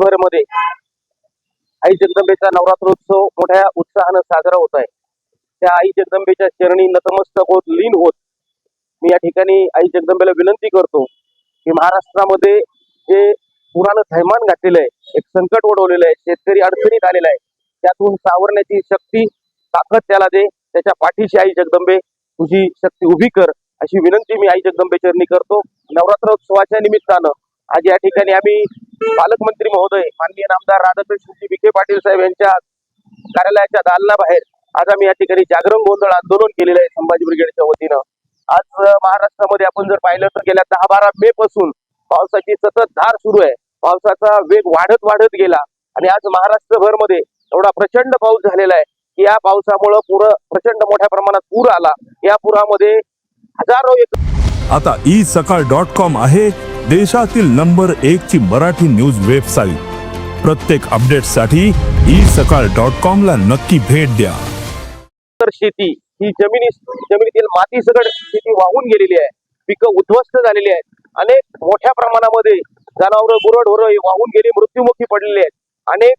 देशभरमध्ये आई जगदंबेचा नवरात्रोत्सव मोठ्या उत्साहानं साजरा होत आहे. त्या आई जगदंबेच्या चरणी नतमस्तक होत लीन होत मी या ठिकाणी आई जगदंबेला विनंती करतो की महाराष्ट्रामध्ये जे पुरानं थैमान घातलेलं आहे एक संकट ओढवलेलं आहे शेतकरी अडचणीत आलेला आहे त्यातून सावरण्याची शक्ती ताकद त्याला दे त्याच्या पाठीशी आई जगदंबे तुझी शक्ती उभी कर अशी विनंती मी आई जगदंबे चरणी करतो. नवरात्रोत्सवाच्या निमित्तानं आज या ठिकाणी आम्ही पालकमंत्री महोदय माननीय नामदार राधाकृष्णजी विखे पाटील साहेब यांच्या कार्यालयाच्या दालनाबाहेर आज आम्ही या ठिकाणी जागरण गोंधळ आंदोलन केलेलं आहे संभाजी ब्रिगेडच्या वतीनं. आज महाराष्ट्रामध्ये आपण जर पाहिलं तर गेल्या दहा बारा मे पासून पावसाची सतत धार सुरू आहे. पावसाचा वेग वाढत वाढत गेला आणि आज महाराष्ट्रभरमध्ये एवढा प्रचंड पाऊस झालेला आहे की या पावसामुळं पुर प्रचंड मोठ्या प्रमाणात पूर आला. या पुरामध्ये हजारो आता ई सकाळ डॉट कॉम आहे देशातील नंबर एक ची मराठी न्यूज वेबसाईट. प्रत्येक अपडेटसाठी ई सकाळ डॉट कॉम ला नक्की भेट द्या. तर शेती ही जमिनी जमिनीतील माती सगळ शेती वाहून गेलेली आहे. पिकं उद्ध्वस्त झालेली आहेत. अनेक मोठ्या प्रमाणामध्ये जनावरं गुरढोरं हे वाहून गेली मृत्युमुखी पडलेले आहेत. अनेक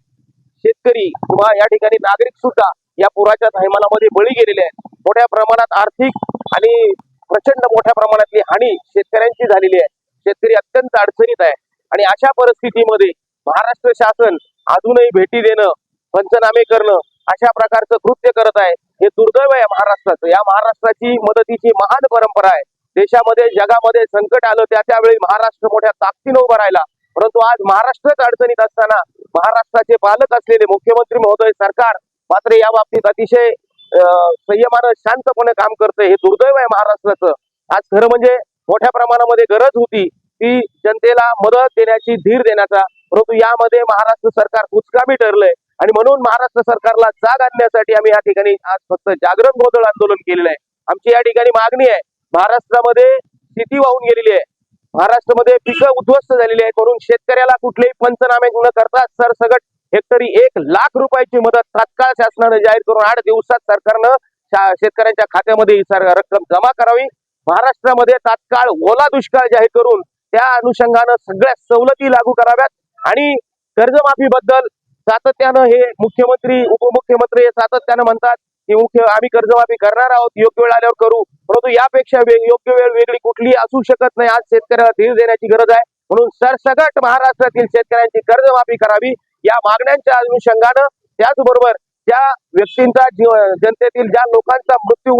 शेतकरी किंवा या ठिकाणी नागरिक सुद्धा या पुराच्या थैमानामध्ये बळी गेलेले आहेत. मोठ्या प्रमाणात आर्थिक आणि प्रचंड मोठ्या प्रमाणातली हानी शेतकऱ्यांची झालेली आहे. शेतकरी अत्यंत अडचणीत आहे. आणि अशा परिस्थितीमध्ये महाराष्ट्र शासन अजूनही भेटी देणं पंचनामे करणं अशा प्रकारचं कृत्य करत आहे. हे दुर्दैव आहे महाराष्ट्राचं. या महाराष्ट्राची मदतीची महान परंपरा आहे. देशामध्ये जगामध्ये संकट आलं त्या त्यावेळी महाराष्ट्र मोठ्या ताकदीनं उभा राहिला. परंतु आज महाराष्ट्रच अडचणीत असताना महाराष्ट्राचे पालक असलेले मुख्यमंत्री महोदय सरकार मात्र या बाबतीत अतिशय संयमानं शांतपणे काम करतंय हे दुर्दैव आहे महाराष्ट्राचं. आज खरं म्हणजे मोठ्या प्रमाणामध्ये गरज होती ती जनतेला मदत देण्याची धीर देण्याचा. परंतु यामध्ये महाराष्ट्र सरकार कुचकामी ठरलंय आणि म्हणून महाराष्ट्र सरकारला जाग आणण्यासाठी आम्ही या ठिकाणी आज फक्त जागरण गोंधळ आंदोलन केलेलं आहे. आमची या ठिकाणी मागणी आहे महाराष्ट्रामध्ये शेती वाहून गेलेली आहे. महाराष्ट्रामध्ये पिकं उद्ध्वस्त झालेली आहेत म्हणून शेतकऱ्याला कुठलेही पंचनामे न करता सरसगट हेक्टरी एक लाख रुपयाची मदत तात्काळ शासनानं जाहीर करून आठ दिवसात सरकारनं शेतकऱ्यांच्या खात्यामध्ये ही रक्कम जमा करावी. महाराष्ट्रामध्ये तात्काळ ओला दुष्काळ जाहीर करून त्या अनुषंगानं सगळ्या सवलती लागू कराव्यात. आणि कर्जमाफीबद्दल सातत्यानं हे मुख्यमंत्री उपमुख्यमंत्री हे सातत्यानं म्हणतात की मुख्य आम्ही कर्जमाफी करणार आहोत योग्य वेळ आल्यावर करू. परंतु यापेक्षा योग्य वेळ वेगळी कुठली असू शकत नाही. आज शेतकऱ्याला धीर देण्याची गरज आहे. म्हणून सरसगट महाराष्ट्रातील शेतकऱ्यांची कर्जमाफी करावी. या मागण्यांच्या अनुषंगानं त्याचबरोबर ज्या व्यक्तींचा जनतेतील ज्या लोकांचा मृत्यू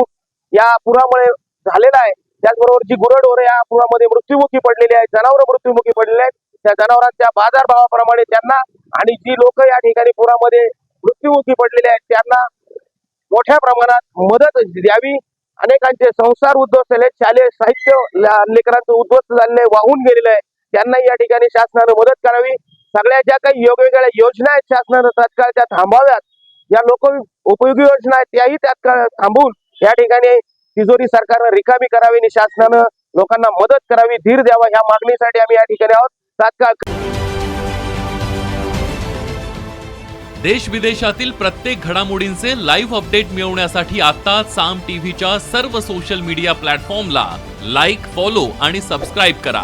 या पुरामुळे झालेला आहे त्याचबरोबर जी गुरढोरे या पुरामध्ये मृत्युमुखी पडलेली आहेत जनावरं मृत्युमुखी पडलेली आहेत त्या जनावरांच्या बाजारभावाप्रमाणे त्यांना आणि जी लोक या ठिकाणी पुरामध्ये मृत्युमुखी पडलेले आहेत त्यांना मोठ्या प्रमाणात मदत द्यावी. अनेकांचे संसार उद्ध्वस्त झाले शालेय साहित्य लेकरांचं उद्ध्वस्त झालेलं आहे वाहून गेलेलं आहे. त्यांनाही या ठिकाणी शासनानं मदत करावी. सगळ्या ज्या काही वेगवेगळ्या योजना आहेत शासनानं तात्काळ त्या थांबाव्यात. या लोक उपयोगी योजना आहेत त्याही तात्काळ थांबवून या ठिकाणी तिजोरी सरकारनं रिकामी करावी आणि शासनानं लोकांना मदत करावी धीर द्यावा ह्या मागणीसाठी आम्ही या ठिकाणी आहोत. तात्काळ देश विदेशातील प्रत्येक घडामोडींचे लाईव्ह अपडेट मिळवण्यासाठी आता साम टीव्हीच्या सर्व सोशल मीडिया प्लॅटफॉर्मला लाईक फॉलो आणि सबस्क्राईब करा.